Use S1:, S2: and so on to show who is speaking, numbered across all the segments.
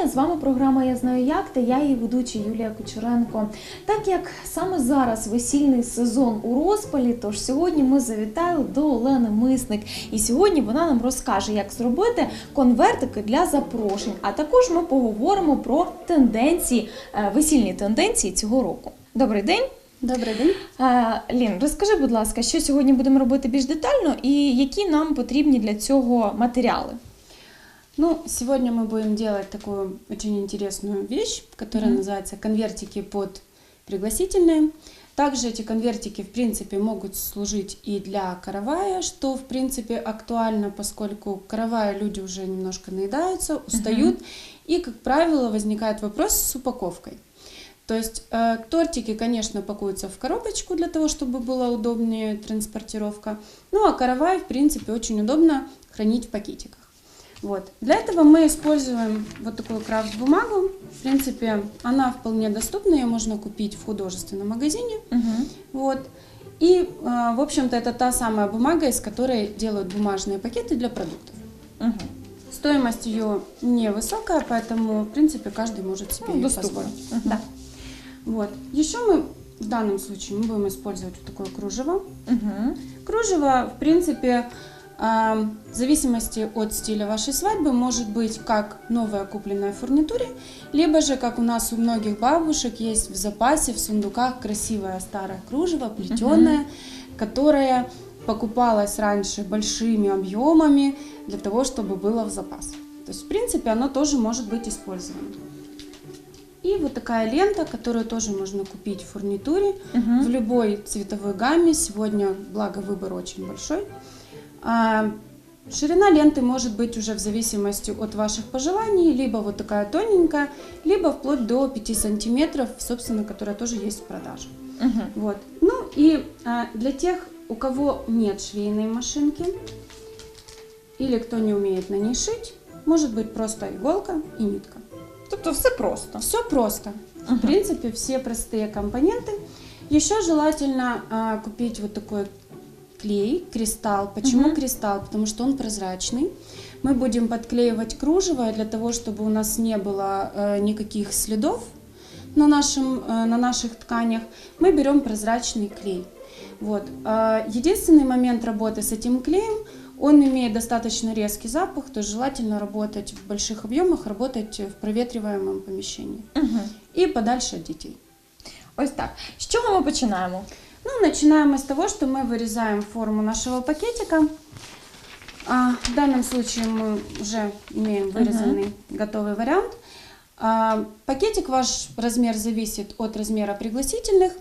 S1: вітання! З вами програма Я знаю як та я її ведуча Юлія Кучеренко. Так як саме зараз весільний сезон у розпалі, тож сьогодні ми завітали до Олени Мисник, і сьогодні вона нам розкаже, як зробити конвертики для запрошень. А також ми поговоримо про тенденції, е, весільні тенденції цього року. Добрий день!
S2: Добрий день.
S1: Е, Лін, розкажи, будь ласка, що сьогодні будемо робити більш детально і які нам потрібні для цього матеріали?
S2: Ну, сегодня мы будем делать такую очень интересную вещь, которая
S1: Мгм.
S2: называется конвертики под пригласительные. Также эти конвертики, в принципе, могут служить и для каравая, что, в принципе, актуально, поскольку каравая люди уже немножко наедаются, устают, и, как правило, возникает вопрос с упаковкой. То есть э, тортики, конечно, пакуются в коробочку для того, чтобы была удобнее транспортировка. Ну а каравай, в принципе, очень удобно хранить в пакетиках. Вот. Для этого мы используем вот такую крафт-бумагу. В принципе, она вполне доступна, ее можно купить в художественном магазине.
S1: Угу.
S2: Вот. И, э, в общем-то, это та самая бумага, из которой делают бумажные пакеты для продуктов.
S1: Угу.
S2: Стоимость ее невысокая, поэтому, в принципе, каждый может себе
S1: Ну, доступно.
S2: позволить.
S1: Мгм.
S2: Да. Вот. Еще мы в данном случае мы будем использовать вот такое кружево.
S1: Угу.
S2: Кружево, в принципе, а, в зависимости от стиля вашей свадьбы, может быть как новая купленная в фурнитуре, либо же, как у нас у многих бабушек, есть в запасе, в сундуках красивое старое кружево, плетеное, которое покупалось раньше большими объемами для того, чтобы было в запас. То есть, в принципе, оно тоже может быть использовано. И вот такая лента, которую тоже можно купить в фурнитуре в любой цветовой гамме. Сегодня, благо, выбор очень большой. А, Ширина ленты может быть уже в зависимости от ваших пожеланий, либо вот такая тоненькая, либо вплоть до 5 сантиметров, собственно, которая тоже есть в продаже.
S1: Угу.
S2: Вот. Ну и а, для тех, у кого нет швейной машинки или кто не умеет на ней шить, может быть просто иголка и нитка.
S1: Тобто все просто.
S2: Все просто.
S1: Мгм.
S2: В принципе, все простые компоненты. Еще желательно а, купить вот такой клей, кристалл. Почему
S1: Мгм.
S2: кристалл? Потому что он прозрачный. Мы будем подклеивать кружево для того, чтобы у нас не было э, никаких следов на, нашем, э, на наших тканях. Мы берем прозрачный клей. Вот. А, Единственный момент работы с этим клеем, он имеет достаточно резкий запах, то есть желательно работать в больших объемах, работать в проветриваемом помещении
S1: Угу.
S2: и подальше от детей.
S1: Ось так. З чого ми починаємо?
S2: Ну, начинаем мы с того, что мы вырезаем форму нашего пакетика. А, в данном случае мы уже имеем вырезанный готовый вариант. А, пакетик ваш размер зависит от размера пригласительных.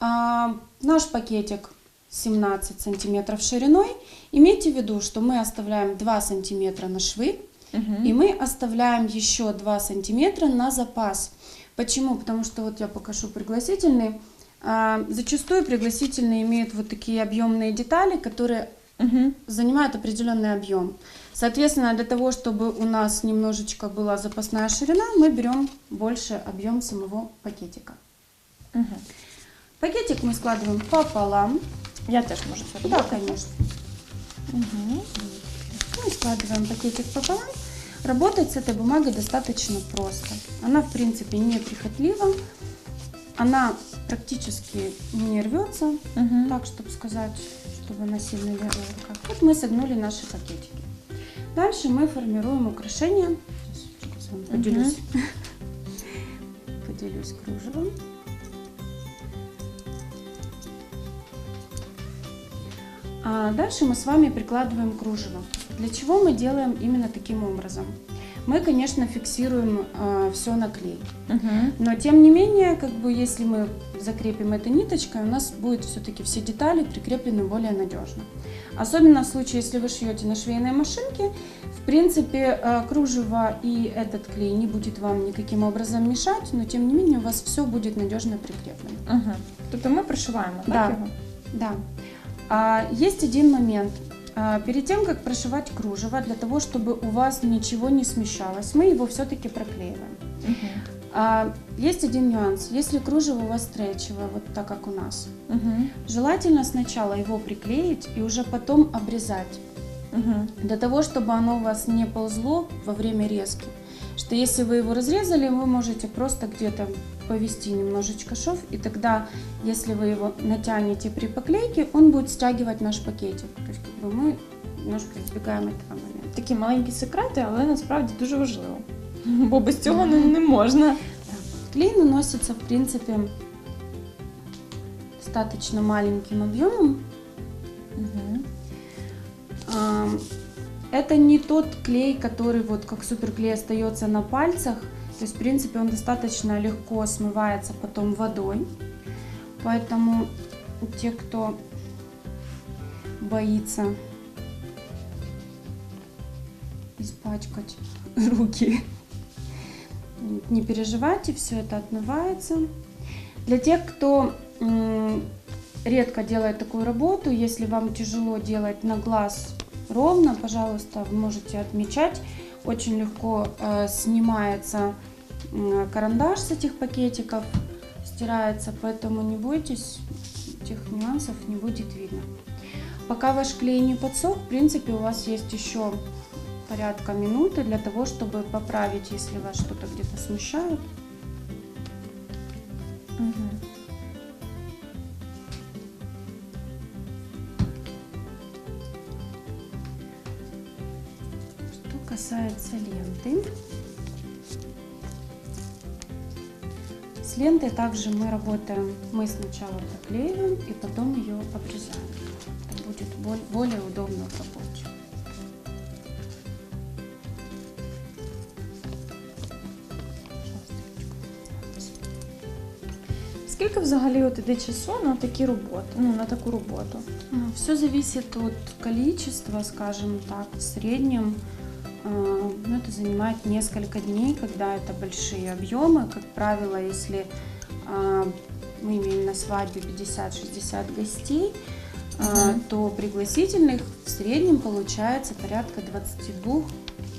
S2: А, наш пакетик 17 сантиметров шириной. Имейте в виду, что мы оставляем 2 сантиметра на швы,
S1: Угу.
S2: и мы оставляем еще 2 сантиметра на запас. Почему? Потому что вот я покажу пригласительный. А, Зачастую пригласительные имеют вот такие объемные детали, которые
S1: Угу.
S2: занимают определенный объем. Соответственно, для того, чтобы у нас немножечко была запасная ширина, мы берем больше объем самого пакетика.
S1: Угу.
S2: Пакетик мы складываем пополам.
S1: Я теж можу це
S2: Да, конечно.
S1: Угу.
S2: Мы складываем пакетик пополам. Работать с этой бумагой достаточно просто. Она, в принципе, неприхотлива. Она практически не рвется,
S1: Угу.
S2: так, чтобы сказать, чтобы она сильно лежала в руках. Вот мы согнули наши пакетики. Дальше мы формируем украшение. Сейчас с вами поделюсь. Поделюсь кружевом. А дальше мы с вами прикладываем кружево. Для чего мы делаем именно таким образом? Мы, конечно, фиксируем все на клей.
S1: Угу.
S2: Но тем не менее, как бы если мы закрепим это ниточкой, у нас будет все-таки все детали прикреплены более надежно. Особенно в случае, если вы шьете на швейной машинке, в принципе, э, кружево и этот клей не будет вам никаким образом мешать, но тем не менее у вас все будет надежно прикреплено.
S1: Угу. Тобто ми пришиваємо,
S2: Да.
S1: так його?
S2: Да. А, есть один момент. А, перед тем, как прошивать кружево, для того, чтобы у вас ничего не смещалось, мы его все-таки проклеиваем.
S1: Угу.
S2: Есть один нюанс. Если кружево у вас стрейчевое, вот так как у нас,
S1: Угу.
S2: желательно сначала его приклеить и уже потом обрезать,
S1: Угу.
S2: для того, чтобы оно у вас не ползло во время резки что если вы его разрезали, вы можете просто где-то повести немножечко шов, и тогда, если вы его натянете при поклейке, он будет стягивать наш пакетик. То есть как бы мы немножко избегаем этого момента.
S1: Такі маленькі секрети, але насправді дуже важливо. Бо без цього не, не можна.
S2: Клей наносится, в принципе, достаточно маленьким объемом. А, Это не тот клей, который вот как суперклей остается на пальцах. То есть, в принципе, он достаточно легко смывается потом водой. Поэтому те, кто боится испачкать руки, не переживайте, все это отмывается. Для тех, кто редко делает такую работу, если вам тяжело делать на глаз ровно, пожалуйста, вы можете отмечать. Очень легко э, снимается карандаш с этих пакетиков, стирается, поэтому не бойтесь, этих нюансов не будет видно. Пока ваш клей не подсох, в принципе, у вас есть еще порядка минуты для того, чтобы поправить, если вас что-то где-то смущает. касается ленты. С лентой также мы работаем, мы сначала проклеиваем и потом ее обрезаем. Это будет бо- более удобно в работе.
S1: Скільки взагалі от іде часу на такі роботи? Ну, на таку роботу?
S2: Все зависит от количества, скажем так, в среднем э, ну, это занимает несколько дней, когда это большие объемы. Как правило, если э, мы имеем на свадьбе 50-60 гостей, э,
S1: Мгм.
S2: то пригласительных в среднем получается порядка 22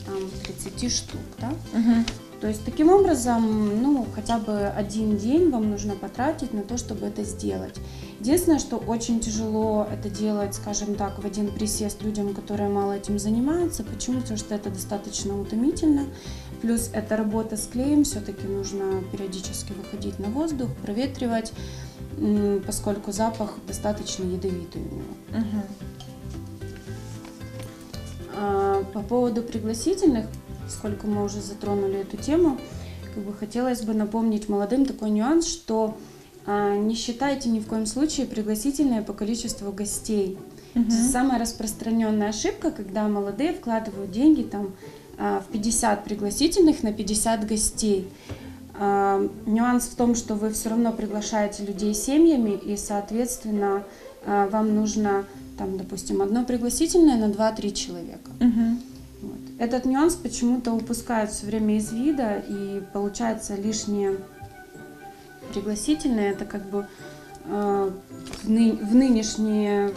S2: там, 30 штук. Да?
S1: Угу.
S2: То есть таким образом, ну, хотя бы один день вам нужно потратить на то, чтобы это сделать. Единственное, что очень тяжело это делать, скажем так, в один присест людям, которые мало этим занимаются. Почему? Потому что это достаточно утомительно. Плюс эта работа с клеем, все-таки нужно периодически выходить на воздух, проветривать, поскольку запах достаточно ядовитый у него.
S1: Угу.
S2: А, По поводу пригласительных, сколько мы уже затронули эту тему, как бы хотелось бы напомнить молодым такой нюанс, что не считайте ни в коем случае пригласительные по количеству гостей. Это самая распространенная ошибка, когда молодые вкладывают деньги там а, в 50 пригласительных на 50 гостей. А, Нюанс в том, что вы все равно приглашаете людей семьями, и, соответственно, а, вам нужно, там, допустим, одно пригласительное на 2-3 человека.
S1: Угу.
S2: Вот. Этот нюанс почему-то упускают все время из вида, и получается лишние пригласительные. Это как бы э, в, ны- в нынешние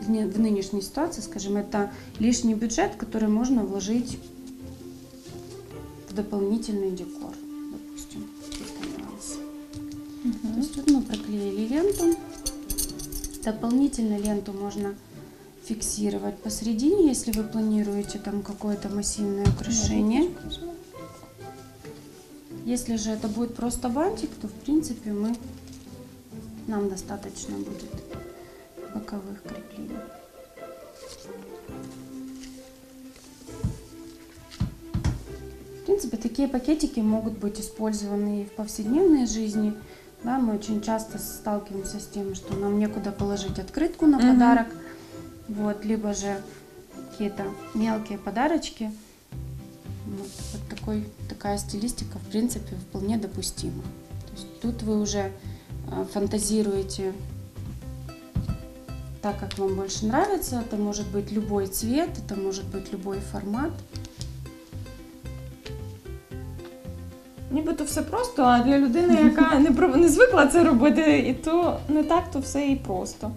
S2: в не- в нынешней ситуации, скажем, это лишний бюджет, который можно вложить в дополнительный декор, допустим, нюансы. То есть тут мы проклеили ленту. Дополнительно ленту можно фиксировать посередине, если вы планируете там какое-то массивное украшение. Если же это будет просто бантик, то в принципе мы нам достаточно будет боковых креплений. В принципе, такие пакетики могут быть использованы и в повседневной жизни. Да, мы очень часто сталкиваемся с тем, что нам некуда положить открытку на
S1: Мгм.
S2: подарок, вот, либо же какие-то мелкие подарочки. Вот, вот такой, такая стилистика, в принципе, вполне допустима. То есть тут вы уже э, фантазируете так, как вам больше нравится. Это может быть любой цвет, это может быть любой формат.
S1: Нібито все просто, а для людини, яка не, про- не звикла це робити, і то не так, то все і просто.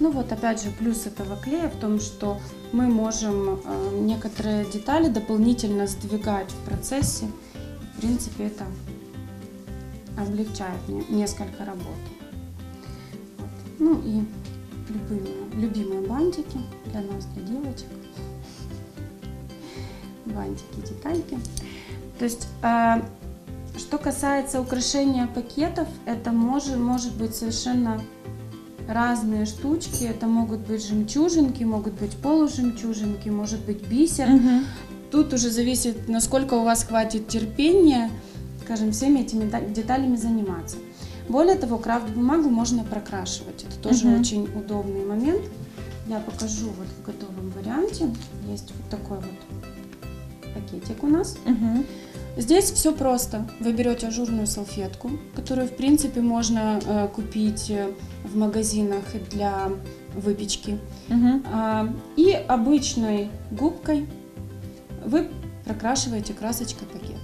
S2: Ну вот опять же плюс этого клея в том, что мы можем э, некоторые детали дополнительно сдвигать в процессе. В принципе, это облегчает не- несколько работ. Вот. Ну и любимые, любимые бантики для нас, для девочек. бантики, детальки. То есть, э, что касается украшения пакетов, это может, может быть совершенно разные штучки. Это могут быть жемчужинки, могут быть полужемчужинки, может быть бисер.
S1: Мгм.
S2: Тут уже зависит, насколько у вас хватит терпения, скажем, всеми этими деталями заниматься. Более того, крафт-бумагу можно прокрашивать. Это тоже
S1: Мгм.
S2: очень удобный момент. Я покажу вот в готовом варианте. Есть вот такой вот пакетик у нас.
S1: Мгм.
S2: Здесь все просто. Вы берете ажурную салфетку, которую, в принципе, можно э, купить э, в магазинах для выпечки. А, И обычной губкой вы прокрашиваете красочкой пакет.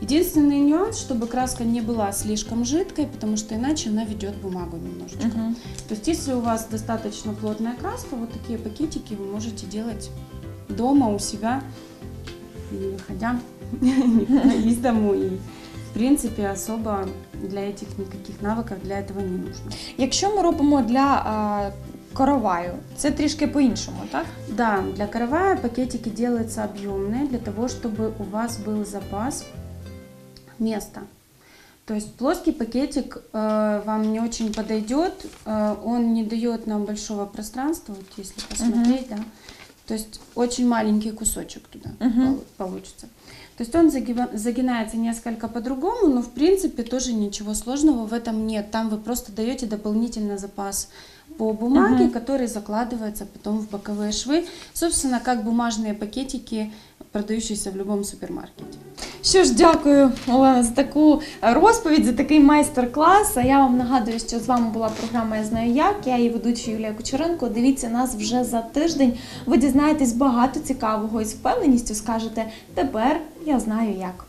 S2: Единственный нюанс, чтобы краска не была слишком жидкой, потому что иначе она ведет бумагу немножечко.
S1: Мгм.
S2: То есть, если у вас достаточно плотная краска, вот такие пакетики вы можете делать дома у себя, не выходя из дому. И, в принципе, особо для этих никаких навыков для этого не нужно.
S1: Якщо ми робимо для а, короваю, це трішки по-іншому, так?
S2: Да, для каравая пакетики делаются объемные для того, чтобы у вас был запас места. То есть плоский пакетик э, вам не очень подойдет, э, он не дает нам большого пространства, вот если посмотреть, да. То есть очень маленький кусочек туда пол- получится. То есть он загинается несколько по-другому, но в принципе тоже ничего сложного в этом нет. Там вы просто даете дополнительный запас по бумаге,
S1: Мгм.
S2: который закладывается потом в боковые швы. Собственно, как бумажные пакетики, продающиеся в любом супермаркете.
S1: Що ж, дякую, Олена, за таку розповідь, за такий майстер-клас. А я вам нагадую, що з вами була програма Я знаю як. Я її ведуча Юлія Кучеренко. Дивіться нас вже за тиждень. Ви дізнаєтесь багато цікавого і з впевненістю скажете тепер я знаю як.